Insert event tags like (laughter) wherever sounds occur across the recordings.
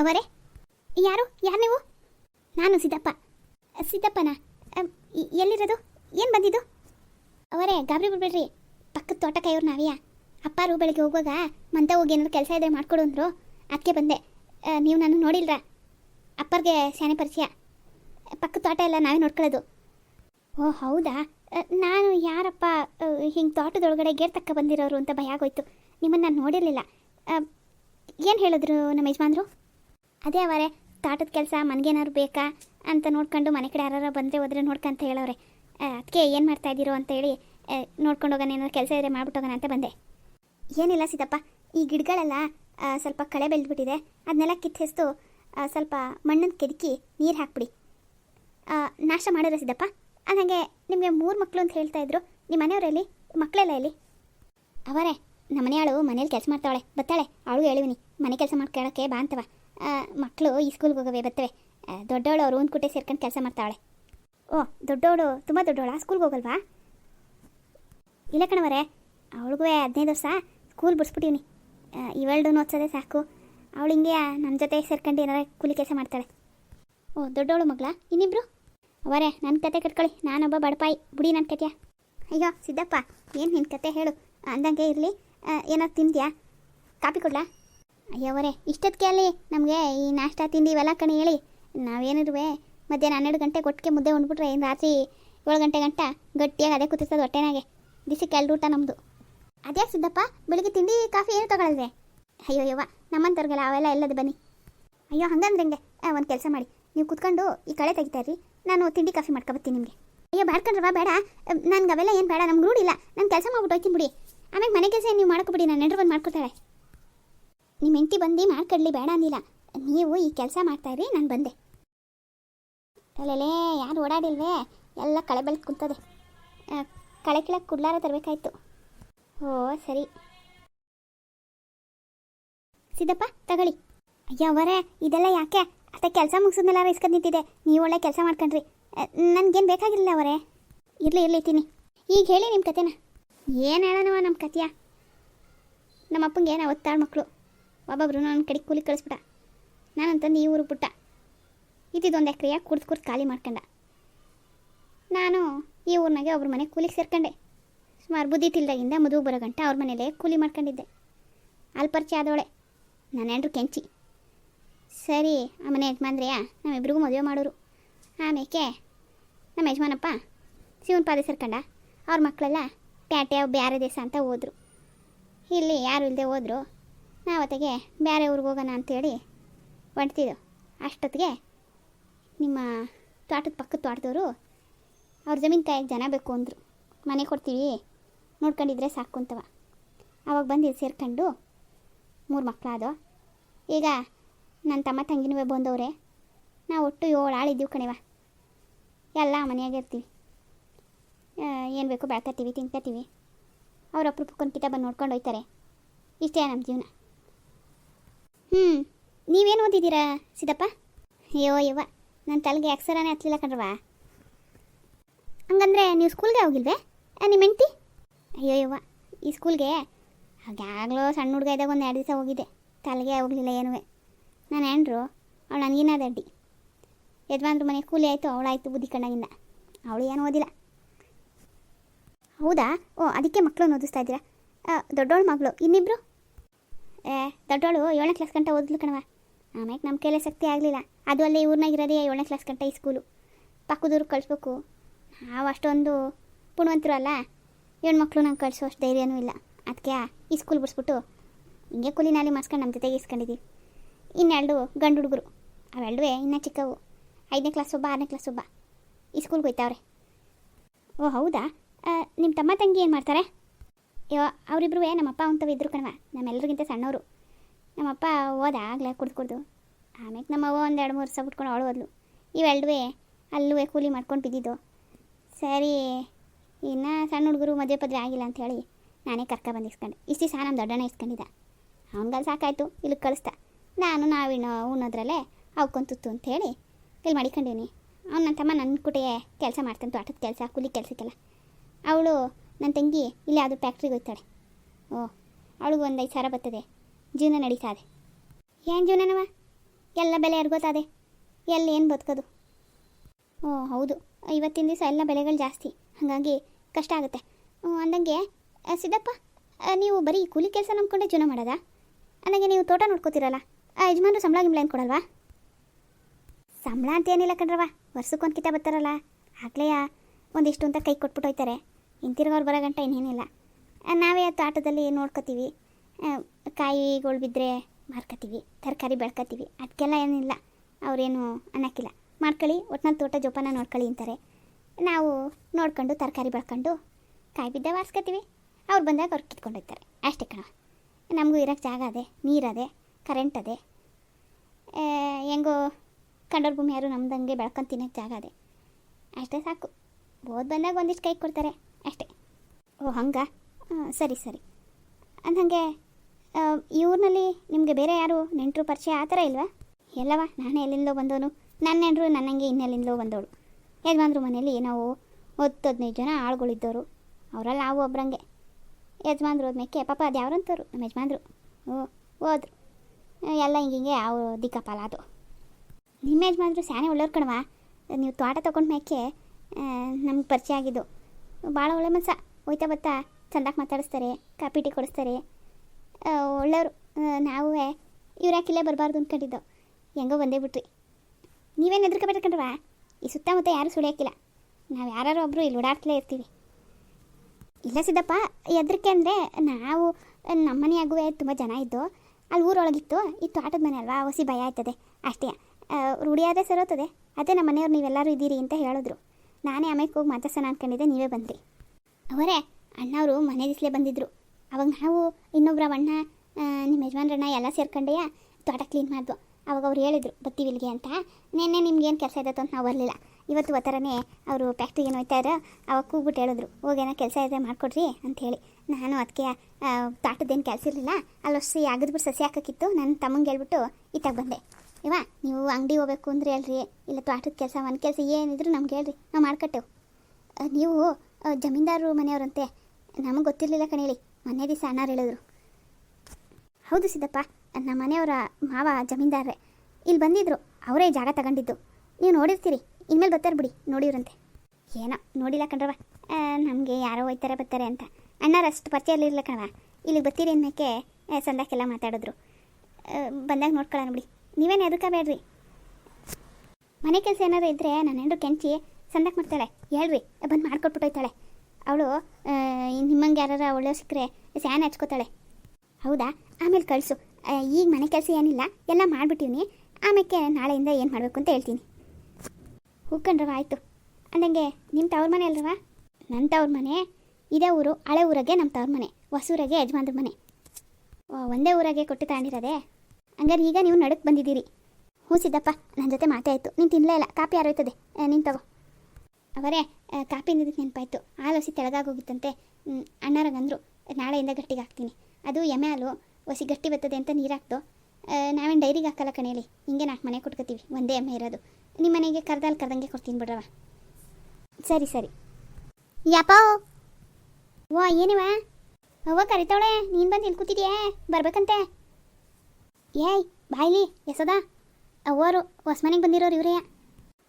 ಅವರೇ? ಯಾರು? ಯಾರು ನೀವು? ನಾನು ಸಿದ್ದಪ್ಪ. ಸಿದ್ದಪ್ಪನ? ಎಲ್ಲಿರೋದು? ಏನು ಬಂದಿದ್ದು? ಅವರೇ, ಗಾಬರಿ ಬಿಡ್ಬೇಡ್ರಿ. ಪಕ್ಕದ ತೋಟಕ್ಕೆ ಇವ್ರು ಅಪ್ಪ ಅಪ್ಪಾರು ಬೆಳಗ್ಗೆ ಹೋಗುವಾಗ ಮಂತ ಹೋಗಿ ಏನಾದ್ರು ಕೆಲಸ ಇದೆ ಮಾಡಿಕೊಡು ಅಂದರು. ಅದಕ್ಕೆ ಬಂದೆ. ನೀವು ನಾನು ನೋಡಿಲ್ರ? ಅಪ್ಪರಿಗೆ ಶಾನೆ ಪರಿಚಯ. ಪಕ್ಕದ ತೋಟ ಎಲ್ಲ ನಾವೇ ನೋಡ್ಕೊಳ್ಳೋದು. ಓ, ಹೌದಾ? ನಾನು ಯಾರಪ್ಪ ಹಿಂಗೆ ತೋಟದೊಳಗಡೆ ಗೇರ್ ತಕ್ಕ ಬಂದಿರೋರು ಅಂತ ಭಯ ಆಗೋಯ್ತು. ನಿಮ್ಮನ್ನು ನಾನು ನೋಡಿರಲಿಲ್ಲ. ಏನು ಹೇಳಿದ್ರು ನಮ್ಮ ಯಜಮಾನ್ರು? ಅದೇ ಅವರೇ, ತಾಟದ ಕೆಲಸ ಮನೆಗೇನಾದ್ರು ಬೇಕಾ ಅಂತ ನೋಡ್ಕೊಂಡು ಮನೆ ಕಡೆ ಯಾರು ಬಂದರೆ ಹೋದ್ರೆ ನೋಡ್ಕಂತ ಹೇಳೋರೆ ಅದಕ್ಕೆ ಏನು ಮಾಡ್ತಾ ಇದ್ದೀರೋ ಅಂತ ಹೇಳಿ ನೋಡ್ಕೊಂಡು ಹೋಗೋಣ, ಏನಾದ್ರು ಕೆಲಸ ಇದ್ರೆ ಮಾಡ್ಬಿಟ್ಟು ಹೋಗೋಣ ಅಂತ ಬಂದೆ. ಏನಿಲ್ಲ ಸಿದ್ದಪ್ಪ ಈ ಗಿಡಗಳೆಲ್ಲ ಸ್ವಲ್ಪ ಕಳೆ ಬೆಳೆದ್ಬಿಟ್ಟಿದೆ. ಅದನ್ನೆಲ್ಲ ಕಿತ್ತೆಸ್ತು ಸ್ವಲ್ಪ ಮಣ್ಣನ್ನು ಕೆದಕಿ ನೀರು ಹಾಕ್ಬಿಡಿ. ನಾಶ ಮಾಡಿದ್ರೆ ಸಿದ್ದಪ್ಪ ಹಾಗೆ ನಿಮಗೆ ಮೂರು ಮಕ್ಕಳು ಅಂತ ಹೇಳ್ತಾ ಇದ್ರು. ನಿಮ್ಮ ಮನೆಯವರಲ್ಲಿ ಮಕ್ಕಳೆಲ್ಲ ಇಲ್ಲಿ ಅವರೇ ನಮ್ಮ ಮನೆಯಾಳು ಮನೇಲಿ ಕೆಲಸ ಮಾಡ್ತಾವಳೆ ಬತ್ತಾಳೆ ಅವಳು ಹೇಳಿವಿನಿ, ಮನೆ ಕೆಲಸ ಮಾಡ್ಕೊಳ್ಳೋಕ್ಕೆ ಬಾ ಅಂತವ. ಮಕ್ಕಳು ಈ ಸ್ಕೂಲ್ಗೆ ಹೋಗವೆ, ಬರ್ತವೆ. ದೊಡ್ಡವಳು ಅವ್ರು ಒಂದು ಕುಟೆ ಸೇರ್ಕೊಂಡು ಕೆಲಸ ಮಾಡ್ತಾಳೆ ಓ ದೊಡ್ಡವಳು ತುಂಬ ದೊಡ್ಡವಳ ಸ್ಕೂಲ್ಗೆ ಹೋಗಲ್ವಾ? ಇಲ್ಲ ಕಣವರೇ ಅವಳಿಗೂ ಹದಿನೈದು ವರ್ಷ ಸ್ಕೂಲ್ ಬಿಡಿಸ್ಬಿಟ್ಟಿವ್ನಿ. ಇವಳ್ದು ಓದ್ಸೋದೇ ಸಾಕು. ಅವಳು ಹಿಂಗೆ ನನ್ನ ಜೊತೆ ಸೇರ್ಕೊಂಡು ಏನಾರ ಕೂಲಿ ಕೆಲಸ ಮಾಡ್ತಾಳೆ. ಓ ದೊಡ್ಡವಳು ಮಗಳ? ಇನ್ನಿಬ್ರು? ಅವರೇ ನನ್ನ ಕತೆ ಕಟ್ಕೊಳ್ಳಿ ನಾನೊಬ್ಬ ಬಡಪಾಯಿ. ಬುಡಿ ನನ್ನ ಕತೆಯ. ಅಯ್ಯೋ, ಸಿದ್ದಪ್ಪ, ಏನು ನಿನ್ನ ಕತೆ ಹೇಳು? ಅಂದಂಗೆ ಇರಲಿ. ಏನಾದ್ರು ತಿಂದ್ಯಾ? ಕಾಪಿ ಕೊಡ್ಲಾ? ಅಯ್ಯೋ ಅವರೇ, ಇಷ್ಟೊತ್ತಿಗೆ ಅಲ್ಲಿ ನಮಗೆ ಈ ನಾಷ್ಟ ತಿಂಡಿ ಇವೆಲ್ಲ ಕಣಿ ಹೇಳಿ. ನಾವೇನಿರುವೆ ಮಧ್ಯಾಹ್ನ ಹನ್ನೆರಡು ಗಂಟೆ ಕೊಟ್ಟಿಗೆ ಮುದ್ದೆ ಉಂಡ್ಬಿಟ್ರೆ ಏನು ರಾತ್ರಿ ಏಳು ಗಂಟೆ ಗಂಟ ಗಟ್ಟಿಯಾಗಿ ಅದೇ ಕುತ್ತಿಸೋದು ಹೊಟ್ಟೆನಾಗೆ. ಬಿಸಿ ಎರಡು ಊಟ ನಮ್ಮದು ಅದ್ಯಾಕೆ ಸಿದ್ದಪ್ಪ, ಬೆಳಿಗ್ಗೆ ತಿಂಡಿ ಕಾಫಿ ಏನು ತೊಗೊಳಲ್ವೇ? ಅಯ್ಯೋ ಯವ್ವ, ನಮ್ಮಂತವ್ರಿಗೆಲ್ಲ ಅವೆಲ್ಲ ಎಲ್ಲದು ಬನ್ನಿ. ಅಯ್ಯೋ, ಹಂಗಂದ್ರೆ ಹೆಂಗೆ? ಒಂದು ಕೆಲಸ ಮಾಡಿ. ನೀವು ಕುತ್ಕೊಂಡು ಈ ಕಳೆ ತೆಗಿತಾ ಇರಿ ನಾನು ತಿಂಡಿ ಕಾಫಿ ಮಾಡ್ಕೊಬತ್ತೀನಿ ನಿಮಗೆ. ಅಯ್ಯೋ ಬಾಡ್ಕೊಂಡ್ರವ ಬೇಡ. ನನ್ಗೆ ಅವೆಲ್ಲ ಏನು ಬೇಡ, ನಮ್ಗೆ ರೂಢಿಲ್ಲ. ನಾನು ಕೆಲಸ ಮಾಡ್ಬಿಟ್ಟು ಹೋಯ್ತೀನಿ ಬಿಡಿ. ಆಮೇಲೆ ಮನೆ ಕೆಲಸ ನೀವು ಮಾಡ್ಕೊಬಿಡಿ, ನಾನು ಎಂಟ್ರು ಬಂದು ಮಾಡ್ಕೊತಾಳೆ ನಿಮ್ಮ ಹೆಂಡತಿ ಬಂದು ಮಾಡ್ಕೊಡ್ಲಿ ಬೇಡ ಅಂದಿಲ್ಲ. ನೀವು ಈ ಕೆಲಸ ಮಾಡ್ತಾ ಇರಿ ನಾನು ಬಂದೆ. ಅಲ್ಲೇ ಯಾರು ಓಡಾಡಿಲ್ವೇ? ಎಲ್ಲ ಕಳೆ ಬೆಳೆದು ಕುಂತದೆ. ಕಳೆ ಕೀಳಕ್ಕೆ ಕುಡ್ಲಾರ ತರಬೇಕಾಯ್ತು. ಓ, ಸರಿ. ಸಿದ್ದಪ್ಪ, ತಗೊಳ್ಳಿ. ಅಯ್ಯವರೇ ಇದೆಲ್ಲ ಯಾಕೆ? ಅತ್ತ ಕೆಲಸ ಮುಗಿಸಿದ್ಮೇಲೆ ಇಸ್ಕೊಂಡು ನಿಂತಿದೆ. ನೀವು ಒಳ್ಳೆ ಕೆಲಸ ಮಾಡ್ಕೊಂಡ್ರಿ ನನಗೇನು ಬೇಕಾಗಿರಲಿಲ್ಲ ಅವರೇ. ಇರಲಿ ಇರಲಿ ತಿನ್ನಿ ಈಗ ಹೇಳಿ ನಿಮ್ಮ ಕತೆನ. ಏನು ಹೇಳೋಣವ ನಮ್ಮ ಕತೆಯ? ನಮ್ಮ ಅಪ್ಪಂಗೆ ನಾವು ಒತ್ತಾಳು ಮಕ್ಕಳು ಒಬ್ಬೊಬ್ರು ನನ್ನ ಕಡೆ ಕೂಲಿ ಕಳಿಸ್ಬಿಟ್ಟ. ನಾನಂತಂದು ಈ ಊರು ಪುಟ್ಟ. ಇದ್ದಿದ್ದೊಂದು ಎಕ್ರೆಯ ಕುಡ್ದು ಕುರ್ದು ಖಾಲಿ ಮಾಡ್ಕೊಂಡ. ನಾನು ಈ ಊರಿನಾಗೆ ಒಬ್ರ ಮನೆ ಕೂಲಿಗೆ ಸೇರ್ಕೊಂಡೆ. ಸುಮಾರು ಬುದ್ಧಿ ತಿಲ್ದಾಗಿಂದ ಮದುವೆ ಬರೋ ಗಂಟ ಅವ್ರ ಮನೇಲೇ ಕೂಲಿ ಮಾಡ್ಕೊಂಡಿದ್ದೆ. ಅಲ್ಲಿ ಪರಿಚಯ ಆದವಳೆ ನನ್ನ ಹೆಂಡ್ರು ಕೆಂಚಿ. ಸರಿ, ಆ ಮನೆ ಯಜಮಾನ್ರಿಯ ನಮ್ಮಿಬ್ರಿಗೂ ಮದುವೆ ಮಾಡೋರು. ಆಮೇಲೆ ನಮ್ಮ ಯಜಮಾನಪ್ಪ ಶಿವನ ಪಾದ ಸೇರ್ಕೊಂಡ. ಅವ್ರ ಮಕ್ಕಳೆಲ್ಲ ಪ್ಯಾಟೆ ಬೇರೆ ದೇಶ ಅಂತ ಹೋದರು. ಇಲ್ಲಿ ಯಾರು ಇಲ್ಲದೆ ಹೋದ್ರು. ನಾವತ್ತಿಗೆ ಬೇರೆ ಊರಿಗೆ ಹೋಗೋಣ ಅಂತೇಳಿ ಹೊಂಟ್ತಿದ್ದೆವು. ಅಷ್ಟೊತ್ತಿಗೆ ನಿಮ್ಮ ತೋಟದ ಪಕ್ಕದ ತೋಟದವರು ಅವ್ರ ಜಮೀನ್ ಕಾಯಕ್ಕೆ ಜನ ಬೇಕು ಅಂದರು. ಮನೆ ಕೊಡ್ತೀವಿ, ನೋಡ್ಕೊಂಡಿದ್ರೆ ಸಾಕು ಅಂತವ. ಅವಾಗ ಬಂದು ಇಲ್ಲಿ ಸೇರ್ಕೊಂಡು ಮೂರು ಮಕ್ಕಳಾದೋ ಈಗ ನನ್ನ ತಮ್ಮ ತಂಗಿನವೇ ಬಂದವ್ರೆ. ನಾವು ಒಟ್ಟು ಏಳು ಆಳಿದ್ದೀವಿ ಕಣಿವ. ಎಲ್ಲ ಮನೆಯಾಗೆ ಇರ್ತೀವಿ. ಏನು ಬೇಕು ಬೆಳ್ಕೊತೀವಿ ತಿಂತೀವಿ ಅವ್ರ ಅಪ್ರೂಪಕ್ಕೊಂದು ಕಿತ ಬಂದು ನೋಡ್ಕೊಂಡು ಹೋಯ್ತಾರೆ. ಇಷ್ಟೇ ನಮ್ಮ ಜೀವನ. ಹ್ಞೂ ನೀವೇನು ಓದಿದ್ದೀರಾ, ಸಿದ್ದಪ್ಪ? ಅಯ್ಯೋ, ಯವ್ವ. ನನ್ನ ತಲೆಗೆ ಅಕ್ಷರನೇ ಹತ್ತಲಿಲ್ಲ ಕಣ್ರವಾ ಹಂಗಂದ್ರೆ ನೀವು ಸ್ಕೂಲ್ಗೆ ಹೋಗಿಲ್ವೇ? ನಿಮ್ಮ ಹೆಂಡ್ತಿ? ಅಯ್ಯೋ, ಯವ್ವ. ಈ ಸ್ಕೂಲ್ಗೆ ಹಾಗಾಗಲೋ ಸಣ್ಣ ಹುಡುಗ ಇದ್ದಾಗ ಒಂದು ಎರಡು ದಿವಸ ಹೋಗಿದ್ದೆ. ತಲೆಗೆ ಹೋಗಲಿಲ್ಲ ಏನೂ ನಾನು ಹೆಂಡ್ರು, ಅವಳು ನನಗಿನ್ನ ದಡ್ಡಿ. ಯಜಮಾನ್ರು ಮನೆ ಕೂಲಿ ಆಯಿತು ಅವಳಾಯಿತು ಬುದ್ಧಿ ಕಣ್ಣಾಗಿಂದ. ಅವಳು ಏನು ಓದಿಲ್ಲ. ಹೌದಾ? ಓ, ಅದಕ್ಕೆ ಮಕ್ಕಳು ಓದಿಸ್ತಾ ಇದ್ದೀರಾ? ದೊಡ್ಡವಳು ಮಗಳು. ಇನ್ನಿಬ್ರು? ಏ ದೊಡ್ಡವಳು ಏಳನೇ ಕ್ಲಾಸ್ ಗಂಟೆ ಓದ್ಲು ಕಣವ ಆಮೇಲೆ ನಮ್ಮ ಕೈಲೇ ಶಕ್ತಿ ಆಗಲಿಲ್ಲ. ಅದು ಅಲ್ಲೇ ಊರಿನಾಗಿರೋದೇ ಏಳನೇ ಕ್ಲಾಸ್ ಗಂಟೆ ಈ ಸ್ಕೂಲು ಪಕ್ಕದೂರು ಕಳಿಸ್ಬೇಕು. ನಾವು ಅಷ್ಟೊಂದು ಪುಣವಂತರು ಅಲ್ಲ. ಹೆಣ್ಮಕ್ಳು ನಂಗೆ ಕಳಿಸೋ ಅಷ್ಟು ಧೈರ್ಯನೂ ಇಲ್ಲ. ಅದಕ್ಕೆ ಈ ಸ್ಕೂಲ್ ಬಿಡಿಸ್ಬಿಟ್ಟು ಹಿಂಗೆ ಕೂಲಿನಾಲಿ ಮಾಡ್ಸ್ಕೊಂಡು ನಮ್ಮ ಜೊತೆಗೆ ಇಸ್ಕೊಂಡಿದ್ದೀವಿ ಇನ್ನೆರಡು ಗಂಡು ಹುಡುಗರು. ಅವೆರಡುವೆ ಇನ್ನೂ ಚಿಕ್ಕವು. ಐದನೇ ಕ್ಲಾಸ್ ಒಬ್ಬ, ಆರನೇ ಕ್ಲಾಸ್ ಒಬ್ಬ. ಈ ಸ್ಕೂಲ್ಗೆ ಹೋಯ್ತಾವ್ರೆ. ಓ, ಹೌದಾ? ನಿಮ್ಮ ತಮ್ಮ ತಂಗಿ ಏನು ಮಾಡ್ತಾರೆ? ಅಯ್ಯೋ, ಅವರಿಬ್ರು ನಮ್ಮಪ್ಪ ಅಂತವ ಇದ್ರು ಕಣವ ನಮ್ಮೆಲ್ಲರಿಗಿಂತ ಸಣ್ಣವರು. ನಮ್ಮಪ್ಪ ಓದ ಆಗಲೇ ಕುಡ್ದು ಕುಡ್ದು ಆಮೇಲೆ ನಮ್ಮವ್ವ ಒಂದು ಎರಡು ಮೂರು ವರ್ಷ ಬಿಟ್ಕೊಂಡು ಅವಳು ಓದ್ಲು. ಇವೆಲ್ಲವೇ ಅಲ್ಲೂ ಕೂಲಿ ಮಾಡ್ಕೊಂಡು ಬಿದ್ದಿದ್ದು. ಸರಿ, ಇನ್ನು ಸಣ್ಣ ಹುಡುಗರು ಮದುವೆ ಪದ್ವೆ ಆಗಿಲ್ಲ ಅಂತ ಹೇಳಿ ನಾನೇ ಕರ್ಕ ಬಂದು ಇಸ್ಕೊಂಡೆ. ಇಷ್ಟು ಸಹ ನಮ್ಮ ದೊಡ್ಡಣ್ಣ ಇಸ್ಕೊಂಡಿದ್ದ. ಅವ್ನಿಗಲ್ಲಿ ಸಾಕಾಯಿತು ಇಲ್ಲಿ ಕಳಿಸ್ದ. ನಾನು ನಾವಿನ ಉಣ್ಣೋದ್ರಲ್ಲೇ ಅವಕೊಂತುತ್ತು ಅಂತ ಹೇಳಿ ಇಲ್ಲಿ ಮಾಡಿಕೊಂಡಿವ್ನಿ. ಅವ್ನು ನನ್ನ ತಮ್ಮ ನನ್ನ ಕುಟೆ ಕೆಲಸ ಮಾಡ್ತಾನೆ ಆಟದ ಕೆಲಸ, ಕೂಲಿ ಕೆಲಸಕ್ಕೆಲ್ಲ. ಅವಳು ನನ್ನ ತಂಗಿ ಇಲ್ಲಿ ಅದು ಫ್ಯಾಕ್ಟ್ರಿಗೆ ಹೋಗ್ತಾಳೆ. ಓ, ಅವಳಿಗೆ ಒಂದು ಐದು ಸಾವಿರ ಬರ್ತದೆ. ಜೀವನ ನಡೀತಾದೆ. ಏನು ಜೀವನನವ? ಎಲ್ಲ ಬೆಲೆ ಎರ್ಗೋತಾದೆ ಎಲ್ಲಿ ಏನು ಬದುಕೋದು? ಓ, ಹೌದು. ಇವತ್ತಿನ ದಿವಸ ಎಲ್ಲ ಬೆಲೆಗಳು ಜಾಸ್ತಿ. ಹಾಗಾಗಿ ಕಷ್ಟ ಆಗುತ್ತೆ. ಅಂದಂಗೆ ಸಿದ್ದಪ್ಪ ನೀವು ಬರೀ ಕೂಲಿ ಕೆಲಸ ನಂಬ್ಕೊಂಡೆ ಜೀವನ ಮಾಡೋದಾ? ನನಗೆ ನೀವು ತೋಟ ನೋಡ್ಕೋತಿರಲ್ಲ. ಯಜಮಾನರು ಯಜಮಾನ್ರು ಸಂಬಳ ಗಿಂಬಳ ಏನು ಕೊಡಲ್ವಾ? ಸಂಬಳ ಅಂತ ಏನಿಲ್ಲ ಕಣ್ರವ ವರ್ಷಕ್ಕೊಂದು ಕಿತ ಬರ್ತಾರಲ್ಲ. ಆಗಲೇ ಒಂದಿಷ್ಟು ಅಂತ ಕೈ ಕೊಟ್ಬಿಟ್ಟು ಹೋಯ್ತಾರೆ ಹಿಂತಿರ್ಗವ್ರು ಬರೋ ಗಂಟ ಇನ್ನೇನಿಲ್ಲ. ನಾವೇ ತೋಟದಲ್ಲಿ ನೋಡ್ಕೋತೀವಿ. ಕಾಯಿಗಳು ಬಿದ್ದರೆ ಮಾರ್ಕೋತೀವಿ, ತರಕಾರಿ ಬೆಳ್ಕೊತೀವಿ. ಅದಕ್ಕೆಲ್ಲ ಏನಿಲ್ಲ. ಅವರೇನು ಅನ್ನೋಕ್ಕಿಲ್ಲ. ಮಾಡ್ಕೊಳ್ಳಿ ಒಟ್ಟಿನ ತೋಟ ಜೋಪಾನ ನೋಡ್ಕೊಳ್ಳಿ ಅಂತಾರೆ. ನಾವು ನೋಡ್ಕೊಂಡು, ತರಕಾರಿ ಬೆಳ್ಕೊಂಡು, ಕಾಯಿ ಬಿದ್ದ ವಾರ್ಸ್ಕೊತೀವಿ ಅವ್ರು ಬಂದಾಗ ಅವ್ರು ಕಿತ್ಕೊಂಡು ಹೋಗ್ತಾರೆ. ಅಷ್ಟೇ ಕಣ. ನಮಗೂ ಇರೋಕ್ಕೆ ಜಾಗ ಅದೇ ನೀರದೆ ಕರೆಂಟ್ ಅದೇ. ಹೆಂಗೋ ಕಂಡೋರ್ ಭೂಮಿ ಯಾರು ನಮ್ದಂಗೆ ಬೆಳ್ಕೊಂಡು ತಿನ್ನೋಕ್ಕೆ ಜಾಗ ಅದೇ. ಅಷ್ಟೇ ಸಾಕು. ಓದ್ ಬಂದಾಗ ಒಂದಿಷ್ಟು ಕೈ ಕೊಡ್ತಾರೆ. ಅಷ್ಟೇ. ಓ, ಹಂಗ? ಸರಿ ಸರಿ. ಅಂದ ಹಾಗೆ ಈ ಊರಿನಲ್ಲಿ ನಿಮಗೆ ಬೇರೆ ಯಾರು ನೆಂಟರು ಪರಿಚಯ ಆ ಥರ ಇಲ್ವಾ? ಎಲ್ಲವ, ನಾನೇ ಎಲ್ಲಿಂದಲೋ ಬಂದವನು. ನನ್ನ ನೆಂಟರು ನನ್ನಂಗೆ ಇನ್ನೆಲ್ಲಿಂದಲೋ ಬಂದವಳು. ಯಜಮಾನ್ರು ಮನೆಯಲ್ಲಿ ನಾವು ಹತ್ತು ಹದಿನೈದು ಜನ ಆಳುಗಳಿದ್ದವರು. ಅವರಲ್ಲಿ ನಾವು ಒಬ್ರಂಗೆ. ಯಜಮಾನ್ರು ಹೋದ್ಮೇಕೆ ಪಾಪ ಅದು ಯಾರಂತವ್ರು? ನಮ್ಮ ಯಜಮಾನ್ರು. ಓ, ಹೋದ್ರು. ಎಲ್ಲ ಹಿಂಗೆ ಹಿಂಗೆ ಯಾವ ದಿಕ್ಕಪಾಲ ಅದು. ನಿಮ್ಮ ಯಜಮಾನ್ರು ಸ್ಯಾನೆ ಒಳ್ಳೆಯವ್ರು ಕಣವಾ ನೀವು ತೋಟ ತೊಗೊಂಡ್ಮೇಕೆ ನಮ್ಗೆ ಪರಿಚಯ ಆಗಿದ್ದು. ಭಾಳ ಒಳ್ಳೆ ಮನ್ಸ ಹೋಯ್ತಾ ಬತ್ತಾ ಚಂದಾಗಿ ಮಾತಾಡಿಸ್ತಾರೆ ಕಾಪಿ ಟೀ ಕೊಡಿಸ್ತಾರೆ. ಒಳ್ಳೆಯವರು ನಾವು ಇವ್ರು ಯಾಕಿಲ್ಲೇ ಬರಬಾರ್ದು ಅಂದ್ಕೊಂಡಿದ್ದು ಹೆಂಗೋ ಬಂದೇ ಬಿಟ್ರಿ. ನೀವೇನು ಹೆದರ್ಕೋಬೇಡ್ರಿ ಕಣ್ರವ ಈ ಸುತ್ತಮುತ್ತ ಯಾರು ಸುಳಿಯೋಕ್ಕಿಲ್ಲ ನಾವು ಯಾರು ಒಬ್ಬರು ಇಲ್ಲಿ ಓಡಾಡ್ತಲೇ ಇರ್ತೀವಿ. ಇಲ್ಲ ಸಿದ್ದಪ್ಪ ಎದ್ರಿಕೆ ಅಂದರೆ ನಾವು ನಮ್ಮ ಮನೆಯಾಗುವೆ ತುಂಬ ಜನ ಇದ್ದು, ಅಲ್ಲಿ ಊರೊಳಗಿತ್ತು, ಇತ್ತು ತೋಟದ ಮನೆ ಅಲ್ವಾ, ಹೊಸಿ ಭಯ ಆಯ್ತದೆ. ಅಷ್ಟೇ. ರೂಢಿಯಾದೆ ಸರೋತದೆ ಅದೇ ನಮ್ಮ ಮನೆಯವ್ರು ನೀವೆಲ್ಲರೂ ಇದ್ದೀರಿ ಅಂತ ಹೇಳಿದ್ರು. ನಾನೇ ಆಮೇಲೆ ಹೋಗಿ ಮಾತಾಡ್ಸೋಣ ಅನ್ಕೊಂಡಿದ್ದೆ, ನೀವೇ ಬಂದ್ರಿ. ಅವರೇ, ಅಣ್ಣವರು ಮನೆ ದಿಸ್ಲೇ ಬಂದಿದ್ರು. ಅವಾಗ ನಾವು ಇನ್ನೊಬ್ಬರ ಅಣ್ಣ ನಿಮ್ಮ ಯಜಮಾನ್ರಣ್ಣ ಎಲ್ಲ ಸೇರ್ಕೊಂಡೆಯ ತೋಟ ಕ್ಲೀನ್ ಮಾಡಿದ್ವು. ಅವಾಗ ಅವ್ರು ಹೇಳಿದ್ರು ಬತ್ತೀವಿ ಇಲ್ಲಿಗೆ ಅಂತ. ನಿನ್ನೆ ನಿಮ್ಗೇನು ಕೆಲಸ ಇದ್ದತ್ತು ಅಂತ ನಾವು ಬರಲಿಲ್ಲ. ಇವತ್ತು ಥರನೇ ಅವರು ಫ್ಯಾಕ್ಟ್ರಿಗೆ ಇರೋ ಅವಾಗ ಕೂಗ್ಬಿಟ್ಟು ಹೇಳಿದ್ರು ಹೋಗೇನೋ ಕೆಲಸ ಇದೆ ಮಾಡಿಕೊಡ್ರಿ ಅಂಥೇಳಿ ನಾನು ಅದಕ್ಕೆ ತಾಟದ್ದೇನು ಕೆಲಸ ಇರಲಿಲ್ಲ. ಅಲ್ಲೊಸಿ ಆಗದ್ಬಿಟ್ಟು ಸಸಿ ಹಾಕೋಕ್ಕಿತ್ತು. ನನ್ನ ತಮ್ಮಂಗೆ ಹೇಳ್ಬಿಟ್ಟು ಇತ್ತಾಗ ಬಂದೆ. ಇವ, ನೀವು ಅಂಗಡಿ ಹೋಗ್ಬೇಕು ಅಂದ್ರೆ ಹೇಳ್ರಿ. ಇಲ್ಲ ತೋಟದ ಕೆಲಸ, ಒಂದು ಕೆಲಸ ಏನಿದ್ರು ನಮ್ಗೆ ಹೇಳ್ರಿ. ನಾವು ಮಾಡ್ಕೊಟ್ಟೆವು. ನೀವು ಜಮೀನ್ದಾರರು ಮನೆಯವರಂತೆ. ನಮಗೆ ಗೊತ್ತಿರಲಿಲ್ಲ ಕಣೇಳಿ ಮೊನ್ನೆ ದಿವಸ ಅಣ್ಣಾರು ಹೇಳಿದ್ರು. ಹೌದು ಸಿದ್ದಪ್ಪ, ನಮ್ಮ ಮನೆಯವರ ಮಾವ ಜಮೀನ್ದಾರ್ರೆ. ಇಲ್ಲಿ ಬಂದಿದ್ರು. ಅವರೇ ಜಾಗ ತಗೊಂಡಿದ್ದು. ನೀವು ನೋಡಿರ್ತೀರಿ. ಇನ್ಮೇಲೆ ಬರ್ತಾರೆ ಬಿಡಿ ನೋಡಿರಂತೆ ಏನೋ, ನೋಡಿಲ್ಲ ಕಣ್ರವ. ನಮಗೆ ಯಾರೋ ಹೋಯ್ತಾರೆ, ಬರ್ತಾರೆ ಅಂತ. ಅಣ್ಣಾರು ಅಷ್ಟು ಪರಿಚಯ ಇರಲಿಲ್ಲ ಕಣವ. ಇಲ್ಲಿಗೆ ಬರ್ತೀರಿ ಅನ್ನೋಕ್ಕೆ ಸಂದಾಕೆಲ್ಲ ಮಾತಾಡಿದ್ರು. ಬಂದಾಗ ನೋಡ್ಕೊಳ್ಳೋಣ ಬಿಡಿ. ನೀವೇನು ಎದಕ್ಕಬೇಡ್ರಿ ಮನೆ ಕೆಲಸ ಏನಾದರೂ ಇದ್ದರೆ ನನ್ನ ಹೆಂಡ್ರು ಕೆಂಚಿ ಸಂದಕ್ಕೆ ಮಾಡ್ತಾಳೆ, ಹೇಳ್ರಿ, ಬಂದು ಮಾಡ್ಕೊಟ್ಬಿಟ್ಟೋಯ್ತಾಳೆ. ಅವಳು ನಿಮ್ಮಂಗೆ ಯಾರು ಒಳ್ಳೆ ಸಿಕ್ಕರೆ ಸ್ಯಾನ್ ಹಚ್ಕೋತಾಳೆ. ಹೌದಾ? ಆಮೇಲೆ ಕಳಿಸು. ಈಗ ಮನೆ ಕೆಲಸ ಏನಿಲ್ಲ, ಎಲ್ಲ ಮಾಡಿಬಿಟ್ಟಿವ್ನಿ. ಆಮೇಲೆ ನಾಳೆಯಿಂದ ಏನು ಮಾಡಬೇಕು ಅಂತ ಹೇಳ್ತೀನಿ. ಹೂಕಂಡ್ರವ, ಆಯಿತು. ಅಂದಂಗೆ ನಿಮ್ಮ ತವ್ರ ಮನೆ ಅಲ್ರವ? ನನ್ನ ತವ್ರ ಮನೆ, ಇದೇ ಊರು, ಹಳೆ ಊರಾಗೆ ನಮ್ಮ ತವ್ರ ಮನೆ, ಹೊಸೂರಾಗೆ ಯಜಮಾನ್ರ ಮನೆ. ಒಂದೇ ಊರಾಗೆ ಕೊಟ್ಟು ತಗೊಂಡಿರೋದೆ? ಹಂಗಾರೆ ಈಗ ನೀವು ನಡಕ್ಕೆ ಬಂದಿದ್ದೀರಿ. ಹ್ಞೂ ಸಿದ್ದಪ್ಪ ನನ್ನ ಜೊತೆ ಮಾತಾಯಿತು ನೀನು ತಿನ್ನಲೇ ಇಲ್ಲ ಕಾಪಿ ಆರೋಯ್ತದೆ ನೀನು ತಗೋ. ಅವರೇ ಕಾಪಿ ನಿಂದಕ್ಕೆ ನೆನಪಾಯ್ತು. ಹಾಲು ಹಸಿ ತೆಳಗಾಗೋಗಿತ್ತಂತೆ ಅಣ್ಣಾರಂಗಂದ್ರು ನಾಳೆಯಿಂದ ಗಟ್ಟಿಗೆ ಹಾಕ್ತೀನಿ. ಅದು ಎಮೆ ಹಾಲು ಹೊಸಿ ಗಟ್ಟಿ ಬರ್ತದೆ ಅಂತ ನೀರು ಹಾಕ್ತು ನಾವೇನು ಡೈರಿಗೆ ಹಾಕಲ್ಲ ಕಣೇಲಿ ಹಿಂಗೆ ನಾಲ್ಕು ಮನೆಗೆ ಕೊಟ್ಕೋತೀವಿ, ಒಂದೇ ಎಮ್ಮೆ ಇರೋದು. ನಿಮ್ಮ ಮನೆಗೆ ಕರ್ದಲ್ಲಿ ಕರ್ದಂಗೆ ಕೊಡ್ತೀನಿ ಬಿಡ್ರವ. ಸರಿ ಸರಿ. ಯಾಪ? ಓ, ಏನಿವ? ಅವ್ವ ಕರಿತಾವಳೆ, ನೀನು ಬಂದು ಇಲ್ಲಿ ಕೂತಿದ್ಯಾ? ಬರ್ಬೇಕಂತೆ? ಏಯ್, ಬಾಯ್ಲಿ ಯಶೋದಾ ಅವರು ಹೊಸ ಮನೆಗೆ ಬಂದಿರೋರು ಇವರೇ.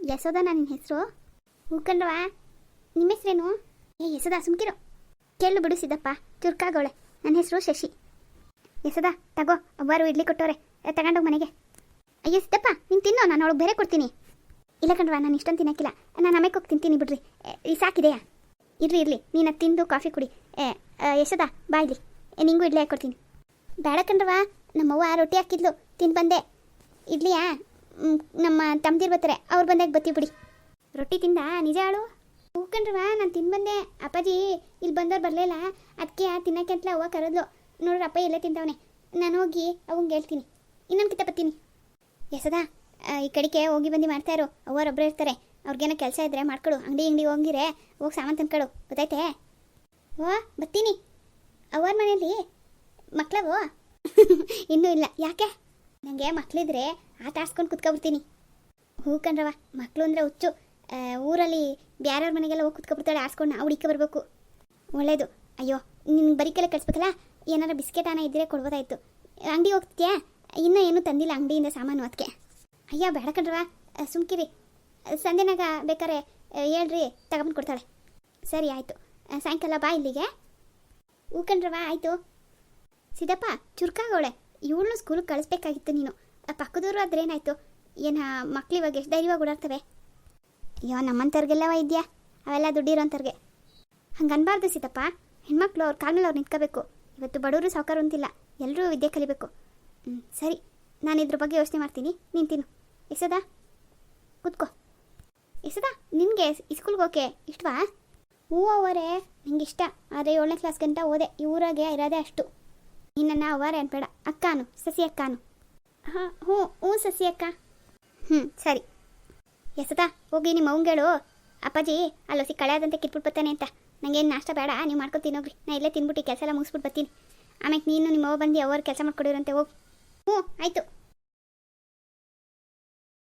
ಯಶೋದ ನನ್ನ ಹೆಸರು? ಹೂಕಂಡ್ರವ. ನಿಮ್ಮ ಹೆಸ್ರೇನು? ಏ ಯಶೋದ ಸುಮ್ಕಿರು. ಕೇಳು ಬಿಡು ಸಿದ್ದಪ್ಪ, ಚುರ್ಕಾಗೋಳೆ. ನನ್ನ ಹೆಸರು ಶಶಿ. ಯಶೋದ ತಗೋ, ಅವ್ವರು ಇಡ್ಲಿ ಕೊಟ್ಟವ್ರೆ. ತಗೊಂಡೋಗಿ ಮನೆಗೆ. ಅಯ್ಯೋ, ಸಿದ್ದಪ್ಪ, ನೀನು ತಿನ್ನೋ, ನಾನು ಅವಳಿಗೆ ಬೇರೆ ಕೊಡ್ತೀನಿ. ಇಲ್ಲ ಕಣ್ವಾ ನಾನು ಇಷ್ಟೊಂದು ತಿನ್ನಕ್ಕಿಲ್ಲ. ನಾನು ಆಮೇಲೆ ಹೋಗಿ ತಿಂತೀನಿ ಬಿಡ್ರಿ. ಈ ಸಾಕಿದೆಯಾ? ಇರ್ಲಿ, ಇರಲಿ, ನೀನು ತಿಂದು ಕಾಫಿ ಕುಡಿ. ಏ ಯಶೋದ ಬಾಯ್ಲಿ. ನಿಂಗೂ ಇಡ್ಲಿ ಹಾಕ್ಕೊಡ್ತೀನಿ ಬೇಡ ಕಣ್ರವ. ನಮ್ಮವ್ವ ರೊಟ್ಟಿ ಹಾಕಿದ್ಲು ತಿಂದು ಬಂದೆ. ಇಡ್ಲಿಯಾ? ನಮ್ಮ ತಮ್ದಿರ್ ಬರ್ತಾರೆ, ಅವ್ರು ಬಂದಾಗ ಬತ್ತಿ ಬಿಡಿ. ರೊಟ್ಟಿ ತಿಂದ? ನಿಜ ಆಳು ಹೂಕಂಡ್ರವ ನಾನು ತಿಂದು ಬಂದೆ. ಅಪ್ಪಾಜಿ ಇಲ್ಲಿ ಬಂದವ್ರು ಬರಲಿಲ್ಲ ಅದಕ್ಕೆ ತಿನ್ನಕ್ಕೆ ಅಂತಲೇ ಅವ್ವ ಕರೆದ್ಲು. ನೋಡ್ರಿ ಅಪ್ಪ ಇಲ್ಲೇ ತಿಂತವನೆ ನಾನು ಹೋಗಿ ಅವಂಗೆ ಹೇಳ್ತೀನಿ. ಇನ್ನೊಂದು ಕಿತ್ತ ಬತ್ತೀನಿ ಎಸದಾ ಈ ಕಡೆಗೆ ಹೋಗಿ ಬಂದು ಮಾಡ್ತಾ ಇರು. ಅವರೊಬ್ಬರೇ ಇರ್ತಾರೆ. ಅವ್ರಿಗೇನೋ ಕೆಲಸ ಇದ್ರೆ ಮಾಡ್ಕೊಡು. ಅಂಗಡಿ ಅಂಗಡಿ ಹೋಗಿರೆ, ಹೋಗಿ ಸಾಮಾನು ತಂದ್ಕೊಡು. ಗೊತ್ತಾಯ್ತೆ? ಓ ಬರ್ತೀನಿ. ಅವ್ವರ ಮನೇಲಿ ಮಕ್ಳವು? (laughs) ಇನ್ನೂ ಇಲ್ಲ. ಯಾಕೆ? ನನಗೆ ಮಕ್ಕಳಿದ್ರೆ ಆಟ ಆಡ್ಸ್ಕೊಂಡು ಕುತ್ಕೊಬಿಡ್ತೀನಿ. ಹೂ ಕಣ್ರವ ಮಕ್ಕಳು ಅಂದರೆ ಹುಚ್ಚು. ಊರಲ್ಲಿ ಬೇರೆಯವ್ರ ಮನೆಗೆಲ್ಲ ಹೋಗಿ ಕುತ್ಕೊಬಿಡ್ತಾಳೆ, ಆಡ್ಸ್ಕೊಂಡು ನಾವು ಹುಡುಕ ಬರಬೇಕು. ಒಳ್ಳೇದು. ಅಯ್ಯೋ ನಿನ್ನ ಬರಿಕೆಲ್ಲ ಕಳಿಸ್ಬೇಕಲ್ಲ? ಏನಾರ ಬಿಸ್ಕೆಟ್ ಅನ್ನ ಇದ್ದರೆ ಕೊಡ್ಬೋದಾಯ್ತು. ಅಂಗಡಿ ಹೋಗ್ತೀಯಾ ಇನ್ನೂ ಏನೂ ತಂದಿಲ್ಲ ಅಂಗಡಿಯಿಂದ ಸಾಮಾನು ಅದಕ್ಕೆ ಅಯ್ಯೋ, ಬೇಡ ಕಣ್ರವ ಸುಮ್ಕಿರಿ. ಸಂಜೆನಾಗ ಬೇಕಾರೆ ಹೇಳ್ರಿ ತಗೊಂಡು ಕೊಡ್ತಾಳೆ. ಸರಿ, ಆಯಿತು. ಸಾಯಂಕಾಲ ಬಾ ಇಲ್ಲಿಗೆ. ಹೂ ಕಣ್ರವ ಆಯಿತು. ಸಿದ್ದಪ್ಪ ಚುರುಕಾಗವಳೆ ಇವಳನ್ನು ಸ್ಕೂಲಿಗೆ ಕಳಿಸ್ಬೇಕಾಗಿತ್ತು ನೀನು. ಪಕ್ಕದವರು ಆದ್ರೆ ಏನಾಯ್ತು? ಏನು ಮಕ್ಳು ಇವಾಗ ಎಷ್ಟು ಧೈರ್ಯವಾಗಿ ಓಡಾಡ್ತವೆ? ಅಯ್ಯೋ ನಮ್ಮಂಥವ್ರಿಗೆಲ್ಲವ ಇದೆಯಾ? ಅವೆಲ್ಲ ದುಡ್ಡಿರೋಂಥವ್ರಿಗೆ. ಹಂಗೆ ಅನ್ಬಾರ್ದು ಸಿದ್ದಪ್ಪ. ಹೆಣ್ಮಕ್ಳು ಅವ್ರ ಕಾಲ ಅವ್ರು ನಿಂತ್ಕೋಬೇಕು. ಇವತ್ತು ಬಡವರು ಸಾವುಕಾರ ಅಂತಿಲ್ಲ. ಎಲ್ಲರೂ ವಿದ್ಯೆ ಕಲಿಬೇಕು. ಹ್ಞೂ ಸರಿ. ನಾನು ಇದ್ರ ಬಗ್ಗೆ ಯೋಚನೆ ಮಾಡ್ತೀನಿ. ನೀನು ತಿನ್ನು. ಎಸದ ಕೂತ್ಕೋ. ಎಸದ ನಿನಗೆ ಸ್ಕೂಲ್ಗೆ ಓಕೆ ಇಷ್ಟವಾ? ಹೂವು ಅವರೇ ನಿಂಗೆ ಇಷ್ಟ. ಆದರೆ ಏಳನೇ ಕ್ಲಾಸ್ ಗಂಟ ಓದೆ. ಈ ಊರಾಗೆ ಇರೋದೇ ಅಷ್ಟು. ನಿನ್ನನ್ನು ವಾರ ಅನ್ಬೇಡ ಅಕ್ಕಾನು ಸಸಿ ಅಕ್ಕಾನು. ಹಾಂ ಹ್ಞೂ ಹ್ಞೂ ಸಸಿ ಅಕ್ಕ. ಹ್ಞೂ ಸರಿ. ಎಸದ ಹೋಗಿ ನಿಮ್ಮ ಅವಂಗೇಳು ಅಪ್ಪಾಜಿ ಅಲ್ಲೊಸಿ ಕಳೆಯಾದಂತೆ ಕಿತ್ಬಿಟ್ಟು ಬರ್ತಾನೆ ಅಂತ. ನಂಗೇನು ನಾಷ್ಟ ಬೇಡ ನೀವು ಮಾಡ್ಕೊಂಡು ತಿನ್ನೋಗ್ರಿ. ನಾ ಇಲ್ಲೇ ತಿನ್ಬಿಟ್ಟು ಕೆಲಸ ಎಲ್ಲ ಮುಗಿಸ್ಬಿಟ್ಟು ಬರ್ತೀನಿ ಆಮೇಲೆ ನೀನು ನಿಮ್ಮ ಅವ್ವ ಬಂದು ಅವ್ರು ಕೆಲಸ ಮಾಡ್ಕೊಡಿರಂತೆ ಹೋಗಿ. ಹ್ಞೂ ಆಯಿತು.